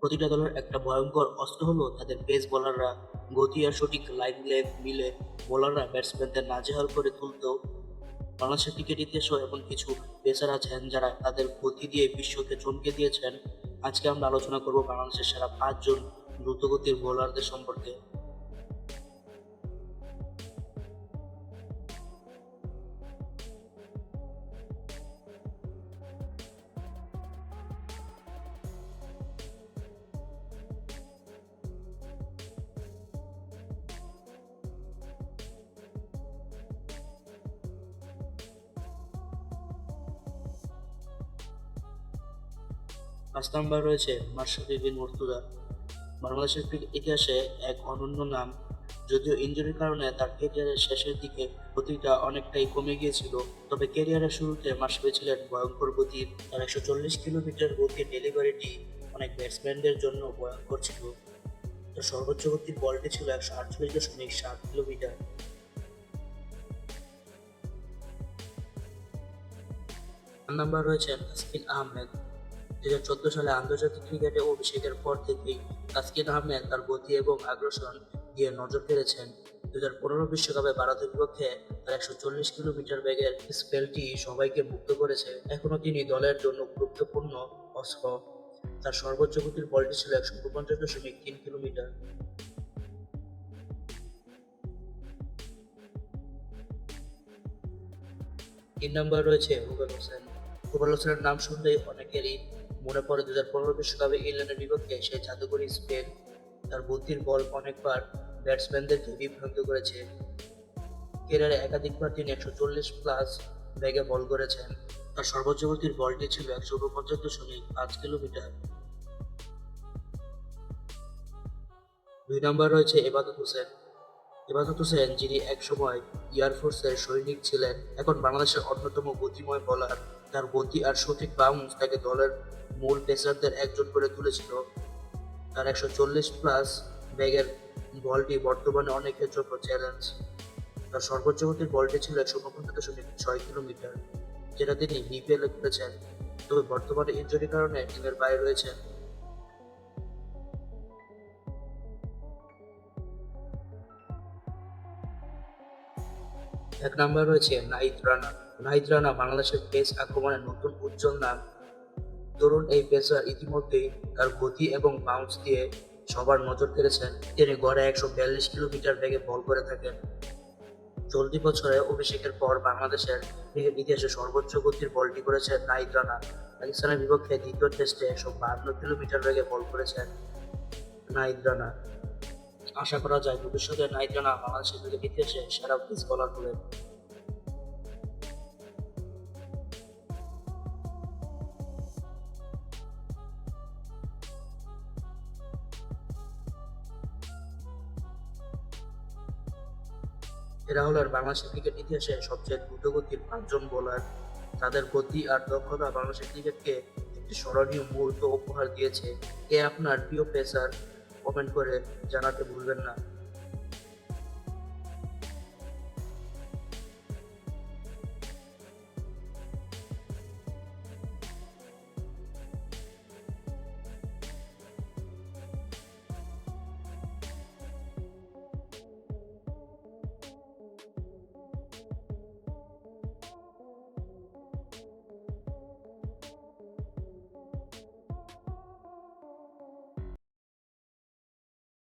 প্রতিটা দলের একটা ভয়ঙ্কর অস্ত্র হলো তাদের পেস বোলাররা গতি আর সঠিক লাইন লেন্থ মিলে বোলাররা ব্যাটসম্যানদের নাজেহাল করে তুলতেও বাংলাদেশের ক্রিকেট ইতিহাসও এমন কিছু পেসার আছেন যারা তাদের গতি দিয়ে বিশ্বকে চমকে দিয়েছেন। আজকে আমরা আলোচনা করব বাংলাদেশের সেরা পাঁচজন দ্রুতগতির বোলারদের সম্পর্কে। পাঁচ নম্বর রয়েছে মাশরাফি বিন মুর্তুজা। বাংলাদেশের ইতিহাসে এক অনন্য নাম। যদিও ইনজুরির কারণে তার ক্যারিয়ারের শেষের দিকে গতিটা অনেকটাই কমে গিয়েছিল, তবে ক্যারিয়ারের শুরুতে মাশরাফি ছিলেন ভয়ঙ্কর গতির। তার একশো চল্লিশ কিলোমিটার গতির ডেলিভারিটি অনেক ব্যাটসম্যানদের জন্য ভয়ঙ্কর ছিল। তার সর্বোচ্চ গতির বলটি ছিল একশো আটচল্লিশ দশমিক সাত কিলোমিটার। নাম্বার নম্বর রয়েছেন তাসকিন আহমেদ। দু হাজার চোদ্দ সালে আন্তর্জাতিক ক্রিকেটে অভিষেকের পর থেকেই তাসকিন আহমেদ তার গতি এবং আগ্রাসন দিয়ে নজর কেড়েছেন। দু হাজার পনেরো বিশ্বকাপে ভারতের বিপক্ষে তার একশো চল্লিশ কিলোমিটার বেগের স্পেলটি সবাইকে মুক্ত করেছে। এখনও তিনি দলের জন্য গুরুত্বপূর্ণ অস্ত্র। তার সর্বোচ্চ গতির বলটি ছিল একশো উনপঞ্চাশ দশমিক তিন কিলোমিটার। তিন নম্বর রয়েছে রুবেল হোসেন। রুবেল হোসেনের নাম শুনলেই অনেকেরই মনে পড়ে দু হাজার পনেরো বিশ্বকাপে ইংল্যান্ডের বিপক্ষে সেই জাদুকরী স্পেন তার বুদ্ধির বল অনেকবার ব্যাটসম্যানদেরকে বিভ্রান্ত করেছে। কেরিয়ারে একাধিকবার তিনি একশো চল্লিশ প্লাস ব্যাগে বল করেছেন। তার সর্বোচ্চ গতির বলটি ছিল একশো উনপঞ্চাশ দশমিক পাঁচ কিলোমিটার। দুই নম্বর রয়েছে এবাদত হোসেন। এবাদত হোসেন যিনি একসময় এয়ারফোর্সের সৈনিক ছিলেন, এখন বাংলাদেশের অন্যতম বুদ্ধিময় বলার তার গতি আর সঠিক বাউন্স তাকে দলের মূল পেসারদের একজন করে তুলেছিল। তার একশো চল্লিশ প্লাস ব্যাগের বলটি বর্তমানে অনেকের জন্য চ্যালেঞ্জ তার সর্বোচ্চ গতির বলটি ছিল একশো উনপঞ্চাশ দশমিক ছয় কিলোমিটার, যেটা তিনি বিপিএল করেছেন। তবে বর্তমানে ইনজুরির কারণে টিমের বাইরে রয়েছেন। এক নম্বর রয়েছে নাইট রানা নাহিদ রানা বাংলাদেশের পেস আক্রমণের নতুন উজ্জ্বল নাম। তরুণ এই পেসার ইতিমধ্যেই তার গতি এবং বাউন্স দিয়ে সবার নজর কেড়েছেন। তিনি গড়ে একশো বিয়াল্লিশ কিলোমিটার বেগে বল করে থাকেন। চলতি বছরে অভিষেকের পর বাংলাদেশের ক্রিকেট ইতিহাসে সর্বোচ্চ গতির বলটি করেছেন নাহিদ রানা পাকিস্তানের বিপক্ষে দ্বিতীয় টেস্টে একশো বাহান্ন কিলোমিটার বেগে বল করেছেন নাহিদ রানা আশা করা যায় ভবিষ্যতে নাহিদ রানা বাংলাদেশের ক্রিকেট ইতিহাসে সেরা পেস বলার হবেন। এরা হলেন বাংলাদেশের ক্রিকেট ইতিহাসে সবচেয়ে দ্রুতগতির পাঁচজন বোলার তাদের গতি আর দক্ষতা বাংলাদেশের ক্রিকেটকে একটি স্মরণীয় মুহূর্ত উপহার দিয়েছে। কে আপনার প্রিয় পেসার কমেন্ট করে জানাতে ভুলবেন না।